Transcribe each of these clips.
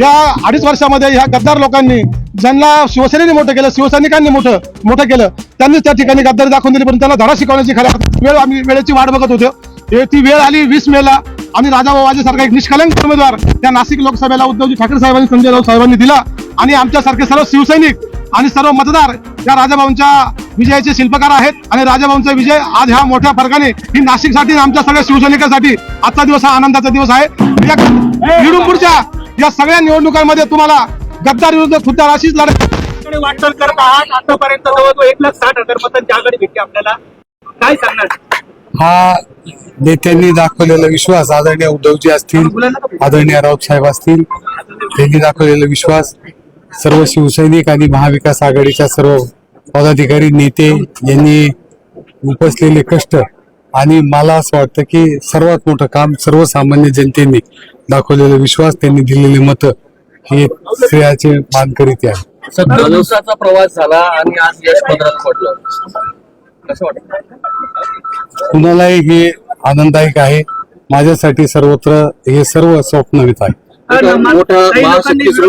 या अडीच वर्षामध्ये ह्या गद्दार लोकांनी ज्यांना शिवसेनेने मोठं केलं शिवसैनिकांनी मोठं मोठं केलं त्यांनीच त्या ठिकाणी गद्दारी दाखवून दिली. पण त्याला धडा शिकवण्याची खऱ्या वेळ आम्ही वेळेची वाट बघत होतो. हे ती वेळ आली वीस मेला. आणि राजाभाऊ सारखा एक निष्कलंक उमेदवार त्या नाशिक लोकसभेला उद्धवजी ठाकरे साहेबांनी संजय राऊत साहेबांनी दिला. आणि आमच्यासारखे सर्व शिवसैनिक आणि सर्व मतदार या राजाभाऊंच्या विजयाचे शिल्पकार आहेत. आणि राजाभाऊंचा विजय आज ह्या मोठ्या फरकाने ही नाशिकसाठी आमच्या सगळ्या शिवसैनिकांसाठी आजचा दिवस हा आनंदाचा दिवस आहे. या सगळ्या निवडणुकांमध्ये तुम्हाला गद्दार विरुद्ध खुद्दार अशीच लढाई वाटचाल करत आहात. आतापर्यंत जवळजवळ एक लाख साठ हजार मतांची आघाडी आपल्याला. काय सांगणार? हा नेत्यांनी दाखवलेला विश्वास. आदरणीय उद्धवजी असतील आदरणीय राऊत साहेब असतील त्यांनी दाखवलेला विश्वास. सर्व शिवसैनिक आणि महाविकास आघाडीच्या सर्व पदाधिकारी नेते यांनी उपसलेले कष्ट आणि मला असं वाटतं की सर्वात मोठं काम सर्वसामान्य जनतेने दाखवलेला विश्वास त्यांनी दिलेले मत हे श्रेयाचे मानकरीत आहे. सत्तर दिवसाचा प्रवास झाला आणि आज यश पदरात पडलं. कसं वाटतं? कुणालाही हे आनंददायक आहे. माझ्यासाठी सर्वत्र हे सर्व स्वप्नवित आहे सांगितलं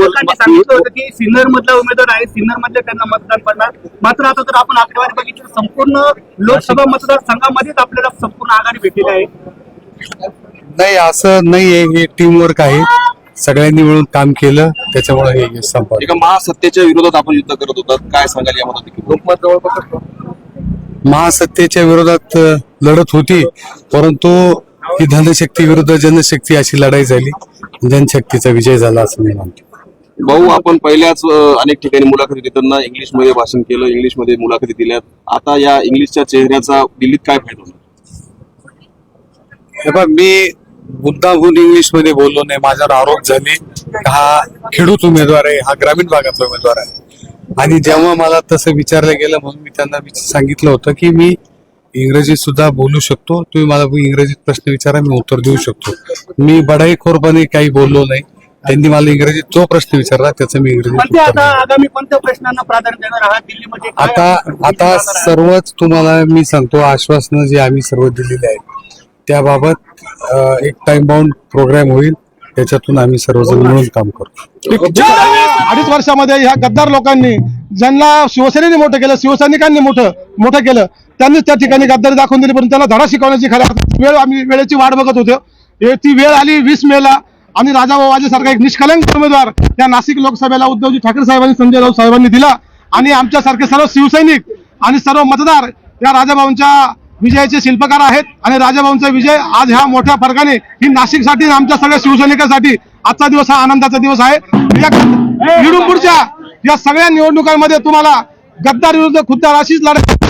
होतं की सिन्नर मधला उमेदवार आहे सिन्नर मधले त्यांना मतदान पडणार. मात्र आता जर आपण आकडेवारी बघितली संपूर्ण लोकसभा मतदारसंघामध्येच आपल्याला संपूर्ण आघाडी भेटलेली आहे. नाही असं नाहीये. हे टीम वर्क आहे. सगळ्यांनी मिळून काम केलं. त्याच्यामुळे हे संपादन एका महासत्तेच्या विरोधात आपण युद्ध करत होतात काय सांगाल यामध्ये लोकमत जवळपास. महासत्तेच्या विरोधात लढत होती. परंतु ही धनशक्ती विरुद्ध जनशक्ती अशी लढाई झाली. जनशक्तीचा विजय झाला असं मी मानतो भाऊ आपण पहिल्याच अनेक ठिकाणी मुलाखती देताना इंग्लिशमध्ये भाषण केलं इंग्लिशमध्ये मुलाखती दिल्यात. आता या इंग्लिशच्या चेहऱ्याचा दिल्लीत काय फायदा होणार? हे बघ मी मुद्दाहून इंग्लिशमध्ये बोललो नाही. माझ्यावर आरोप झाले हा खेडूत उमेदवार आहे हा ग्रामीण भागातला उमेदवार आहे. आणि जेव्हा मला तसं विचारलं गेलं म्हणून मी त्यांना सांगितलं होतं की मी इंग्रजीत सुद्धा बोलू शकतो. तुम्ही मला इंग्रजीत प्रश्न विचारा मी उत्तर देऊ शकतो. मी बडाईखोरपणे काही बोललो नाही. त्यांनी मला इंग्रजीत जो प्रश्न विचारला त्याचं मी उत्तर आता दिलं. आगामी कोणत्या प्रश्नांना प्राधान्य देणार आहात? दिल्लीमध्ये काय आता? सर्वच तुम्हाला मी सांगतो आश्वासनं जे आम्ही सर्व दिलेले आहेत त्याबाबत एक टाइम बाउंड प्रोग्राम होईल. त्याच्यातून आम्ही सर्वजण मिळून काम करू अडीच वर्षामध्ये ह्या गद्दार लोकांनी ज्यांना शिवसेनेने मोठं केलं शिवसैनिकांनी मोठं मोठं केलं त्यांनीच त्या ठिकाणी गद्दारी दाखवून दिली. पण त्याला धडा शिकवण्याची खऱ्या वेळ आम्ही वेळेची वाट बघत होतो. ती वेळ आली वीस मेला आणि राजाभाऊ सारखा एक निष्कलंक उमेदवार त्या नाशिक लोकसभेला उद्धवजी ठाकरे साहेबांनी संजय राऊत साहेबांनी दिला. आणि आमच्यासारखे सर्व शिवसैनिक आणि सर्व मतदार या राजाभाऊंच्या विजयाचे शिल्पकार आहेत. आणि राजाभाऊंचा विजय आज ह्या मोठ्या फरकाने ही नाशिकसाठी आणि आमच्या सगळ्या शिवसैनिकांसाठी आजचा दिवस हा आनंदाचा दिवस आहे. या या सगळ्या निवडणुकांमध्ये तुम्हाला गद्दार विरुद्ध खुद्दार अशीच लढाई